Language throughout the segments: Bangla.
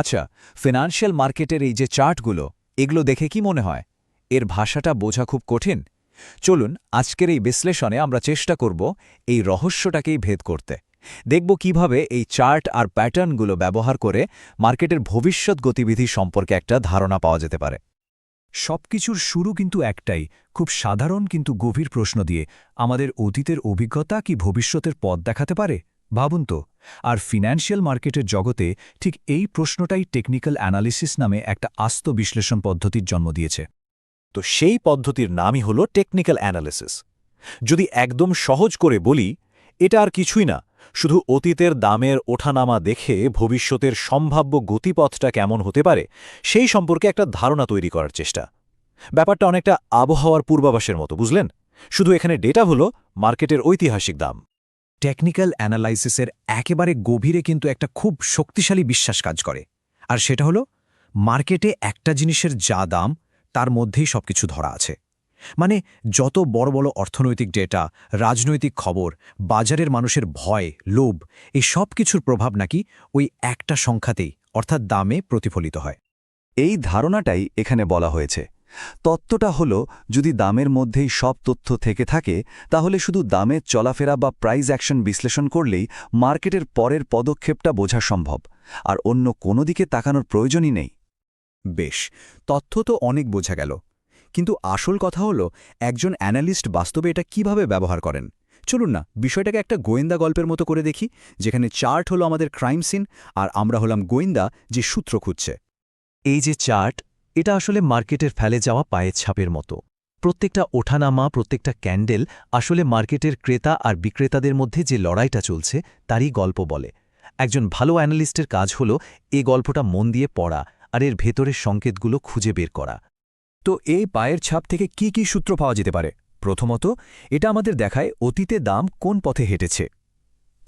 আচ্ছা ফিনান্সিয়াল মার্কেটের এই যে চার্টগুলো, এগুলো দেখে কি মনে হয়? এর ভাষাটা বোঝা খুব কঠিন। চলুন, আজকের এই বিশ্লেষণে আমরা চেষ্টা করব এই রহস্যটাকেই ভেদ করতে। দেখব কীভাবে এই চার্ট আর প্যাটার্নগুলো ব্যবহার করে মার্কেটের ভবিষ্যৎ গতিবিধি সম্পর্কে একটা ধারণা পাওয়া যেতে পারে। সবকিছুর শুরু কিন্তু একটাই, খুব সাধারণ কিন্তু গভীর প্রশ্ন দিয়ে, আমাদের অতীতের অভিজ্ঞতা কি ভবিষ্যতের পথ দেখাতে পারে? ভাবুন তো, আর ফিনান্সিয়াল মার্কেটের জগতে ঠিক এই প্রশ্নটাই টেকনিক্যাল অ্যানালিসিস নামে একটা আস্ত বিশ্লেষণ পদ্ধতির জন্ম দিয়েছে। তো সেই পদ্ধতির নামই হল টেকনিক্যাল অ্যানালিসিস যদি একদম সহজ করে বলি, এটা আর কিছুই না, শুধু অতীতের দামের ওঠানামা দেখে ভবিষ্যতের সম্ভাব্য গতিপথটা কেমন হতে পারে, সেই সম্পর্কে একটা ধারণা তৈরি করার চেষ্টা। ব্যাপারটা অনেকটা আবহাওয়ার পূর্বাভাসের মতো, বুঝলেন? শুধু এখানে ডেটা হলো মার্কেটের ঐতিহাসিক দাম। টেকনিক্যাল অ্যানালাইসিসের একেবারে গভীরে কিন্তু একটা খুব শক্তিশালী বিশ্বাস কাজ করে। আর সেটা হলো, মার্কেটে একটা জিনিসের যা দাম, তার মধ্যেই সবকিছু ধরা আছে। মানে যত বড় বড় অর্থনৈতিক ডেটা, রাজনৈতিক খবর, বাজারের মানুষের ভয়, লোভ, এই সব কিছুর প্রভাব নাকি ওই একটা সংখ্যাতেই, অর্থাৎ দামে প্রতিফলিত হয়। এই ধারণাটাই এখানে বলা হয়েছে। তত্ত্বটা হল, যদি দামের মধ্যেই সব তথ্য থেকে থাকে, তাহলে শুধু দামের চলাফেরা বা প্রাইস অ্যাকশন বিশ্লেষণ করলেই মার্কেটের পরের পদক্ষেপটা বোঝা সম্ভব, আর অন্য কোনো দিকে তাকানোর প্রয়োজনই নেই। বেশ, তথ্য তো অনেক বোঝা গেল, কিন্তু আসল কথা হলো, একজন অ্যানালিস্ট বাস্তবে এটা কীভাবে ব্যবহার করেন? চলুন না, বিষয়টাকে একটা গোয়েন্দা গল্পের মতো করে দেখি, যেখানে চার্ট হলো আমাদের ক্রাইম সিন আর আমরা হলাম গোয়েন্দা যে সূত্র খুঁজছে। এই যে চার্ট এটা আসলে মার্কেটের ফেলে যাওয়া পায়ের ছাপের মতো। প্রত্যেকটা ওঠানামা, প্রত্যেকটা ক্যান্ডেল আসলে মার্কেটের ক্রেতা আর বিক্রেতাদের মধ্যে যে লড়াইটা চলছে, তারই গল্প বলে। একজন ভালো অ্যানালিস্টের কাজ হল এ গল্পটা মন দিয়ে পড়া আর এর ভেতরের সংকেতগুলো খুঁজে বের করা। তো এই পায়ের ছাপ থেকে কি কি সূত্র পাওয়া যেতে পারে? প্রথমত, এটা আমাদের দেখায় অতীতে দাম কোন পথে হেঁটেছে।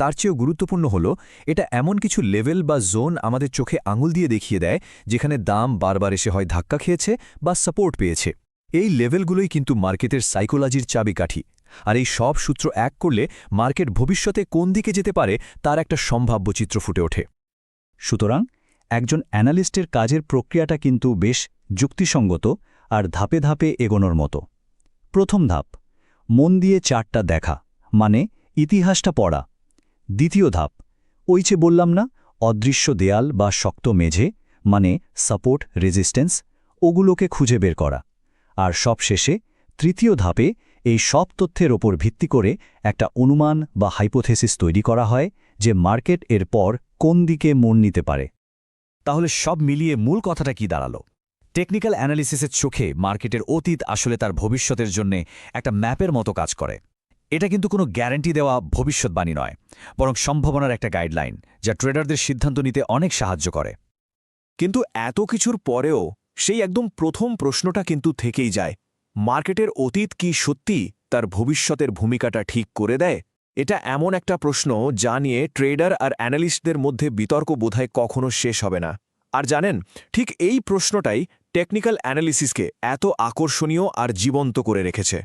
তার চেয়েও গুরুত্বপূর্ণ হল, এটা এমন কিছু লেভেল বা জোন আমাদের চোখে আঙুল দিয়ে দেখিয়ে দেয়, যেখানে দাম বারবার এসে হয় ধাক্কা খেয়েছে বা সাপোর্ট পেয়েছে। এই লেভেলগুলোই কিন্তু মার্কেটের সাইকোলজির চাবিকাঠি। আর এই সব সূত্র এক করলে মার্কেট ভবিষ্যতে কোন দিকে যেতে পারে তার একটা সম্ভাব্য চিত্র ফুটে ওঠে। সুতরাং একজন অ্যানালিস্টের কাজের প্রক্রিয়াটা কিন্তু বেশ যুক্তিসঙ্গত আর ধাপে ধাপে এগোনোর মতো। প্রথম ধাপ, মন দিয়ে চারটা দেখা মানে ইতিহাসটা পড়া। দ্বিতীয় ধাপ, ওই যে বললাম না, অদৃশ্য দেয়াল বা শক্ত মেঝে মানে সাপোর্ট, রেজিস্ট্যান্স, ওগুলোকে খুঁজে বের করা। আর সব শেষে তৃতীয় ধাপে, এই সব তথ্যের ওপর ভিত্তি করে একটা অনুমান বা হাইপোথেসিস তৈরি করা হয়, যে মার্কেট এর পর কোন দিকে মন নিতে পারে। তাহলে সব মিলিয়ে মূল কথাটা কি দাঁড়াল? টেকনিক্যাল অ্যানালিসিসের চোখে মার্কেটের অতীত আসলে তার ভবিষ্যতের জন্য একটা ম্যাপের মতো কাজ করে। এটা কিন্তু কোনো গ্যারান্টি দেওয়া ভবিষ্যৎবাণী নয়, বরং সম্ভাবনার একটা গাইডলাইন যা ট্রেডারদের সিদ্ধান্ত নিতে অনেক সাহায্য করে। কিন্তু এত কিছুর পরেও সেই একদম প্রথম প্রশ্নটা কিন্তু থেকেই যায়, মার্কেটের অতীত কি সত্যি তার ভবিষ্যতের ভূমিকাটা ঠিক করে দেয়? এটা এমন একটা প্রশ্ন যা নিয়ে ট্রেডার আর অ্যানালিস্টদের মধ্যে বিতর্ক বোধহয় কখনো শেষ হবে না। আর জানেন, ঠিক এই প্রশ্নটাই টেকনিক্যাল অ্যানালিসিসকে এত আকর্ষণীয় আর জীবন্ত করে রেখেছে।